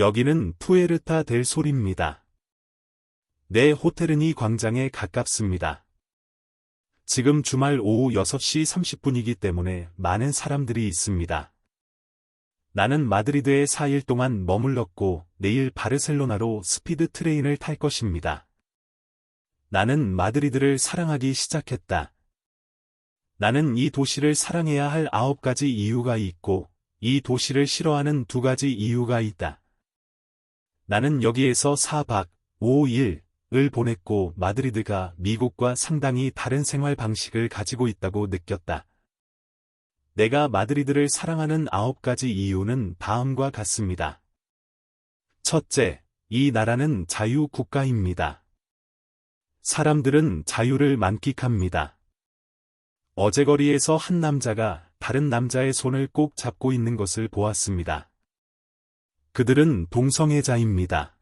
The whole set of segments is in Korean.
여기는 푸에르타 델 솔입니다. 내 호텔은 이 광장에 가깝습니다. 지금 주말 오후 6시 30분이기 때문에 많은 사람들이 있습니다. 나는 마드리드에 4일 동안 머물렀고 내일 바르셀로나로 스피드 트레인을 탈 것입니다. 나는 마드리드를 사랑하기 시작했다. 나는 이 도시를 사랑해야 할 아홉 가지 이유가 있고 이 도시를 싫어하는 두 가지 이유가 있다. 나는 여기에서 4박 5일을 보냈고 마드리드가 미국과 상당히 다른 생활 방식을 가지고 있다고 느꼈다. 내가 마드리드를 사랑하는 아홉 가지 이유는 다음과 같습니다. 첫째, 이 나라는 자유 국가입니다. 사람들은 자유를 만끽합니다. 어제 거리에서 한 남자가 다른 남자의 손을 꼭 잡고 있는 것을 보았습니다. 그들은 동성애자입니다.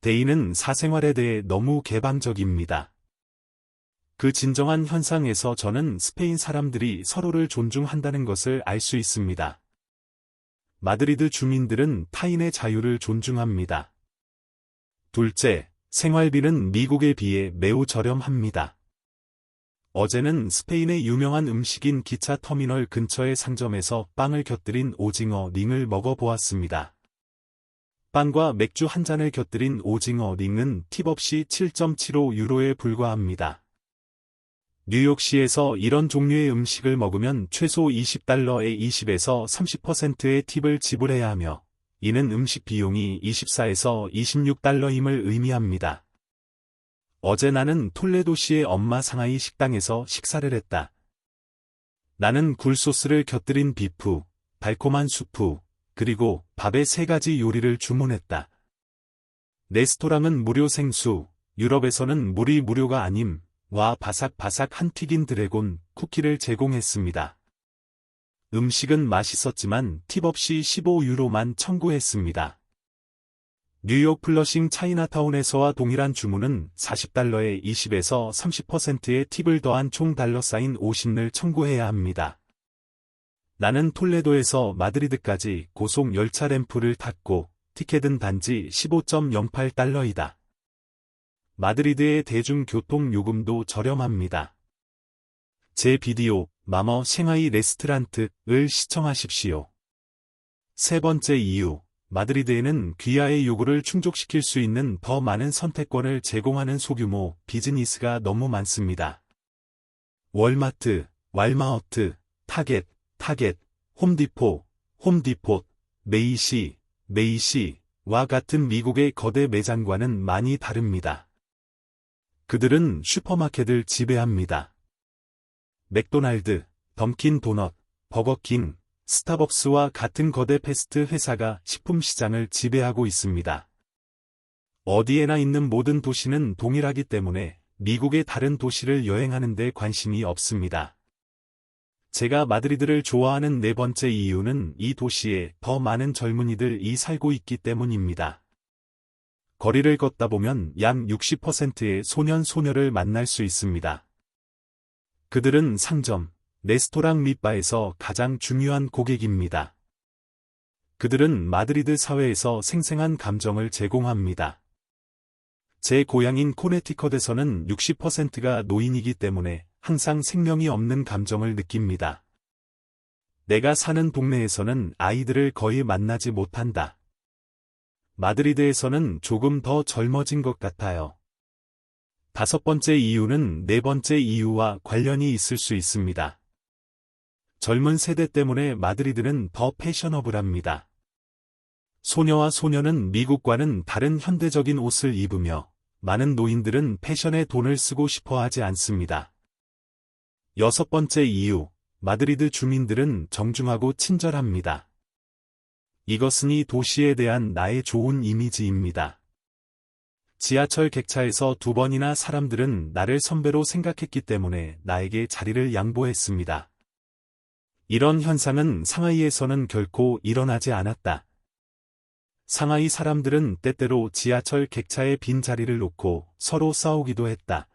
대인은 사생활에 대해 너무 개방적입니다. 그 진정한 현상에서 저는 스페인 사람들이 서로를 존중한다는 것을 알 수 있습니다. 마드리드 주민들은 타인의 자유를 존중합니다. 둘째, 생활비는 미국에 비해 매우 저렴합니다. 어제는 스페인의 유명한 음식인 기차 터미널 근처의 상점에서 빵을 곁들인 오징어 링을 먹어보았습니다. 빵과 맥주 한 잔을 곁들인 오징어 링은 팁 없이 7.75 유로에 불과합니다. 뉴욕시에서 이런 종류의 음식을 먹으면 최소 20달러에 20에서 30%의 팁을 지불해야 하며 이는 음식 비용이 24에서 26달러임을 의미합니다. 어제 나는 톨레도시의 엄마 상하이 식당에서 식사를 했다. 나는 굴소스를 곁들인 비프, 달콤한 수프, 그리고 밥의 세 가지 요리를 주문했다. 레스토랑은 무료 생수, 유럽에서는 물이 무료가 아님, 와 바삭바삭 한 튀긴 드래곤 쿠키를 제공했습니다. 음식은 맛있었지만 팁 없이 15유로만 청구했습니다. 뉴욕 플러싱 차이나타운에서와 동일한 주문은 40달러에 20에서 30%의 팁을 더한 총 달러 쌓인 50을 청구해야 합니다. 나는 톨레도에서 마드리드까지 고속 열차 램프를 탔고 티켓은 단지 15.08달러이다. 마드리드의 대중교통 요금도 저렴합니다. 제 비디오 마머 셴하이 레스트란트를 시청하십시오. 세 번째 이유 마드리드에는 귀하의 요구를 충족시킬 수 있는 더 많은 선택권을 제공하는 소규모 비즈니스가 너무 많습니다. 월마트, 왈마어트, 타겟, 타겟, 홈디포, 홈디포, 메이시, 메이시와 같은 미국의 거대 매장과는 많이 다릅니다. 그들은 슈퍼마켓을 지배합니다. 맥도날드, 덤킨 도넛, 버거킹, 스타벅스와 같은 거대 패스트 회사가 식품 시장을 지배하고 있습니다. 어디에나 있는 모든 도시는 동일하기 때문에 미국의 다른 도시를 여행하는 데 관심이 없습니다. 제가 마드리드를 좋아하는 네 번째 이유는 이 도시에 더 많은 젊은이들이 살고 있기 때문입니다. 거리를 걷다 보면 약 60%의 소년 소녀를 만날 수 있습니다. 그들은 상점, 레스토랑 및 바에서 가장 중요한 고객입니다. 그들은 마드리드 사회에서 생생한 감정을 제공합니다. 제 고향인 코네티컷에서는 60%가 노인이기 때문에 항상 생명이 없는 감정을 느낍니다. 내가 사는 동네에서는 아이들을 거의 만나지 못한다. 마드리드에서는 조금 더 젊어진 것 같아요. 다섯 번째 이유는 네 번째 이유와 관련이 있을 수 있습니다. 젊은 세대 때문에 마드리드는 더 패셔너블합니다. 소녀와 소녀는 미국과는 다른 현대적인 옷을 입으며 많은 노인들은 패션에 돈을 쓰고 싶어 하지 않습니다. 여섯 번째 이유, 마드리드 주민들은 정중하고 친절합니다. 이것은 이 도시에 대한 나의 좋은 이미지입니다. 지하철 객차에서 두 번이나 사람들은 나를 선배로 생각했기 때문에 나에게 자리를 양보했습니다. 이런 현상은 상하이에서는 결코 일어나지 않았다. 상하이 사람들은 때때로 지하철 객차에 빈 자리를 놓고 서로 싸우기도 했다.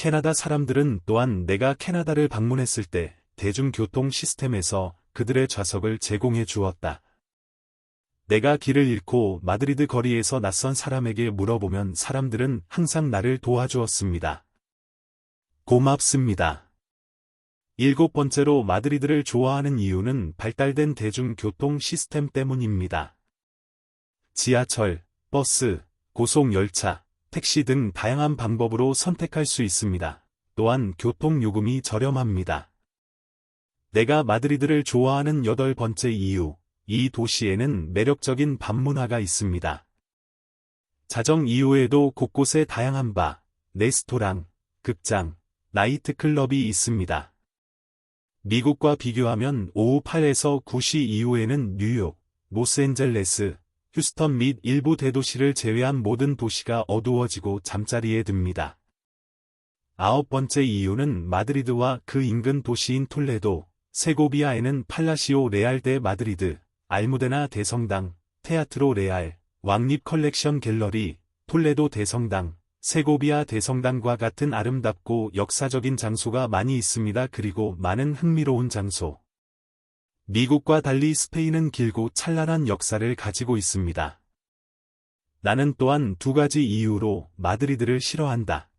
캐나다 사람들은 또한 내가 캐나다를 방문했을 때 대중교통 시스템에서 그들의 좌석을 제공해 주었다. 내가 길을 잃고 마드리드 거리에서 낯선 사람에게 물어보면 사람들은 항상 나를 도와주었습니다. 고맙습니다. 일곱 번째로 마드리드를 좋아하는 이유는 발달된 대중교통 시스템 때문입니다. 지하철, 버스, 고속열차, 택시 등 다양한 방법으로 선택할 수 있습니다. 또한 교통요금이 저렴합니다. 내가 마드리드를 좋아하는 여덟 번째 이유, 이 도시에는 매력적인 밤 문화가 있습니다. 자정 이후에도 곳곳에 다양한 바, 레스토랑, 극장, 나이트클럽이 있습니다. 미국과 비교하면 오후 8에서 9시 이후에는 뉴욕, 로스앤젤레스, 휴스턴 및 일부 대도시를 제외한 모든 도시가 어두워지고 잠자리에 듭니다. 아홉 번째 이유는 마드리드와 그 인근 도시인 톨레도, 세고비아에는 팔라시오 레알 데 마드리드, 알무데나 대성당, 테아트로 레알, 왕립 컬렉션 갤러리, 톨레도 대성당, 세고비아 대성당과 같은 아름답고 역사적인 장소가 많이 있습니다. 그리고 많은 흥미로운 장소. 미국과 달리 스페인은 길고 찬란한 역사를 가지고 있습니다. 나는 또한 두 가지 이유로 마드리드를 싫어한다.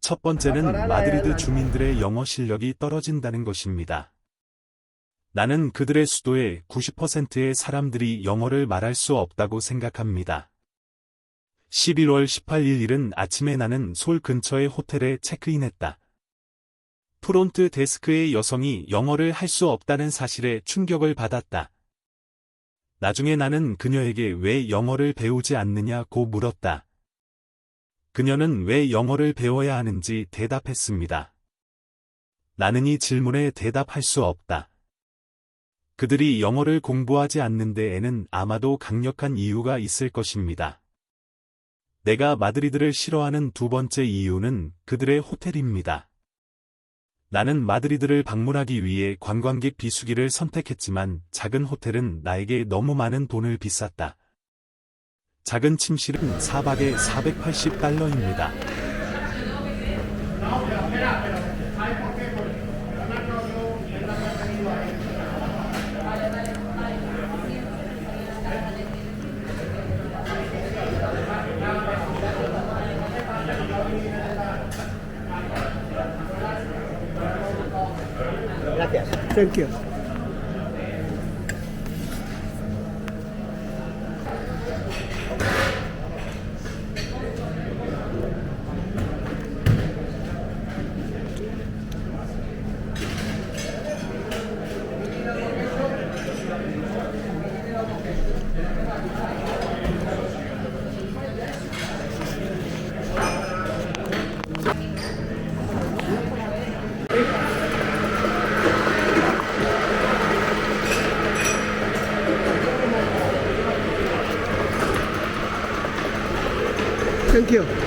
첫 번째는 마드리드 주민들의 영어 실력이 떨어진다는 것입니다. 나는 그들의 수도의 90%의 사람들이 영어를 말할 수 없다고 생각합니다. 11월 18일 일은 아침에 나는 솔 근처의 호텔에 체크인했다. 프론트 데스크의 여성이 영어를 할 수 없다는 사실에 충격을 받았다. 나중에 나는 그녀에게 왜 영어를 배우지 않느냐고 물었다. 그녀는 왜 영어를 배워야 하는지 대답했습니다. 나는 이 질문에 대답할 수 없다. 그들이 영어를 공부하지 않는 데에는 아마도 강력한 이유가 있을 것입니다. 내가 마드리드를 싫어하는 두 번째 이유는 그들의 호텔입니다. 나는 마드리드를 방문하기 위해 관광객 비수기를 선택했지만 작은 호텔은 나에게 너무 많은 돈을 비쌌다. 작은 침실은 4박에 480달러입니다. Thank you. Thank you.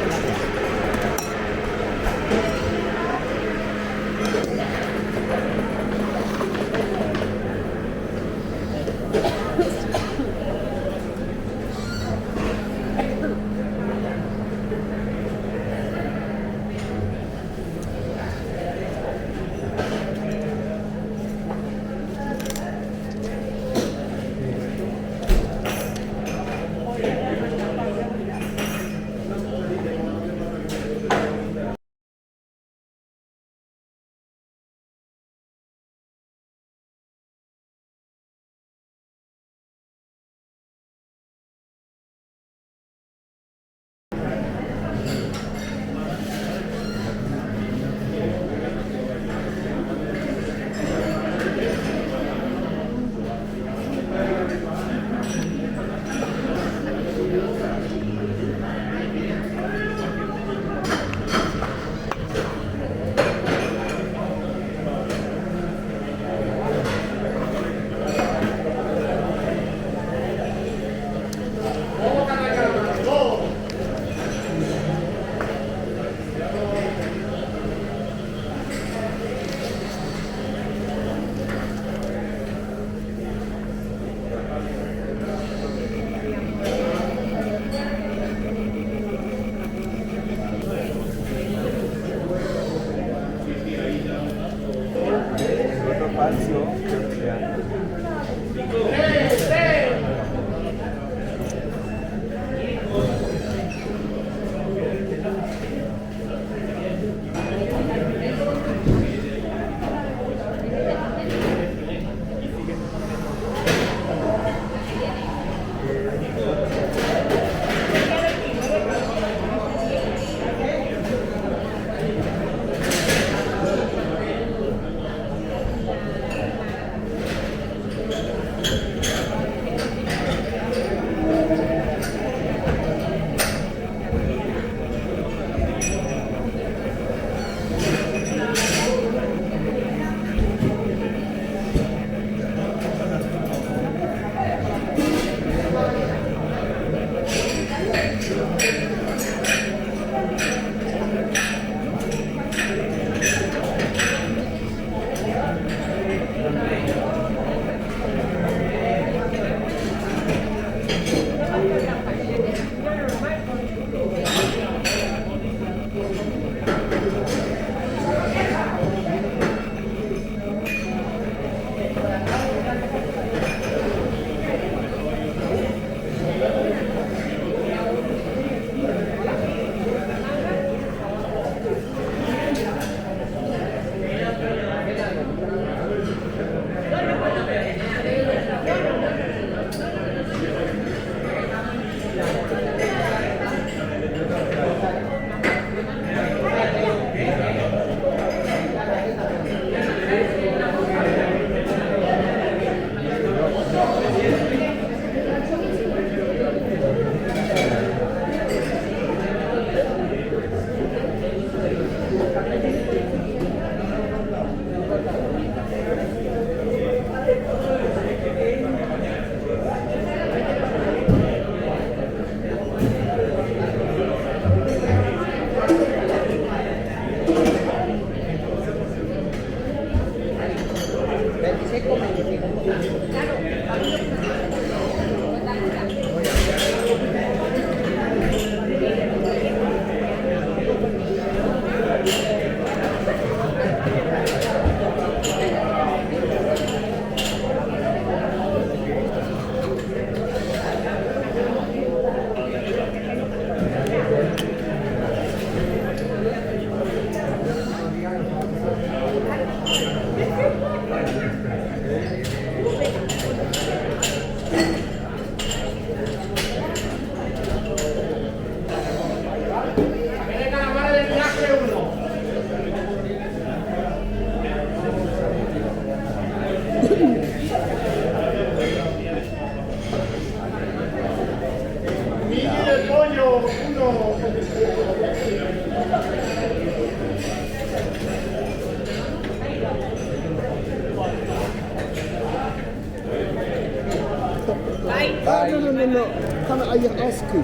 No, no. Can I ask you?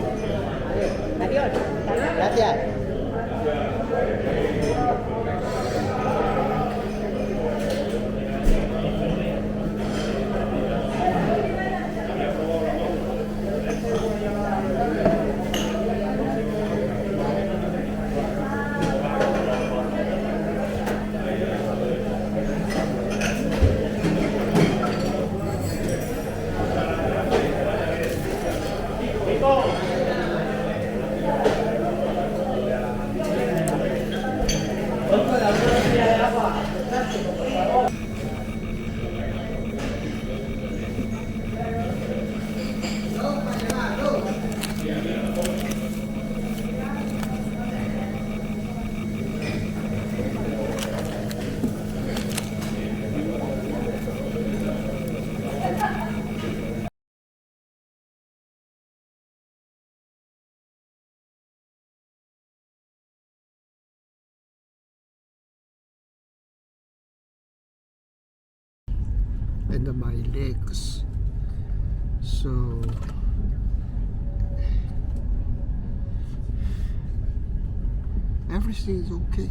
Adiós. Gracias. And my legs. So everything is okay.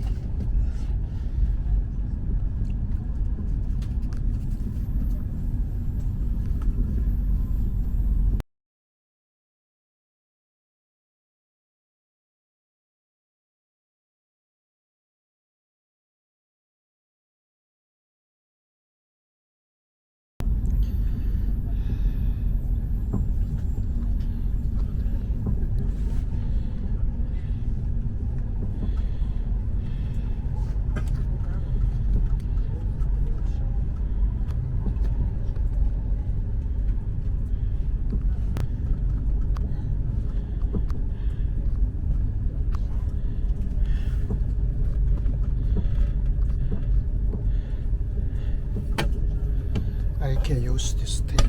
Пусті стиль.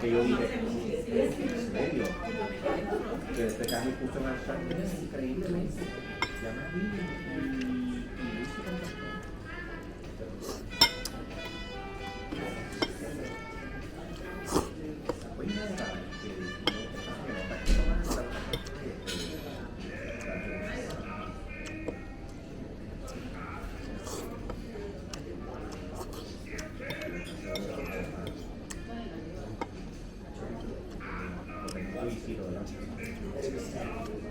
teoría es medio. Que este cambio puso una charla increíblemente. Ya me Three zero.